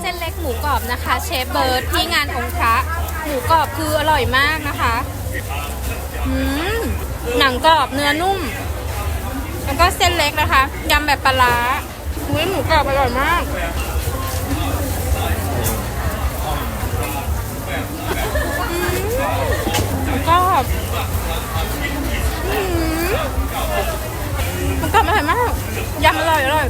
เส้นเล็กหมูกรอบนะคะ เชฟเบิร์ดที่งานองค์พระหมูกรอบคืออร่อยมากนะคะอืมหนังกรอบเนื้อนุ่ม แล้วก็เส้นเล็กนะคะยำแบบปลาร้าอุ้ยหมูกรอบอร่อยมากหมูกรอบอืมหมูกรอบอร่อยมากยำอร่อยอร่อย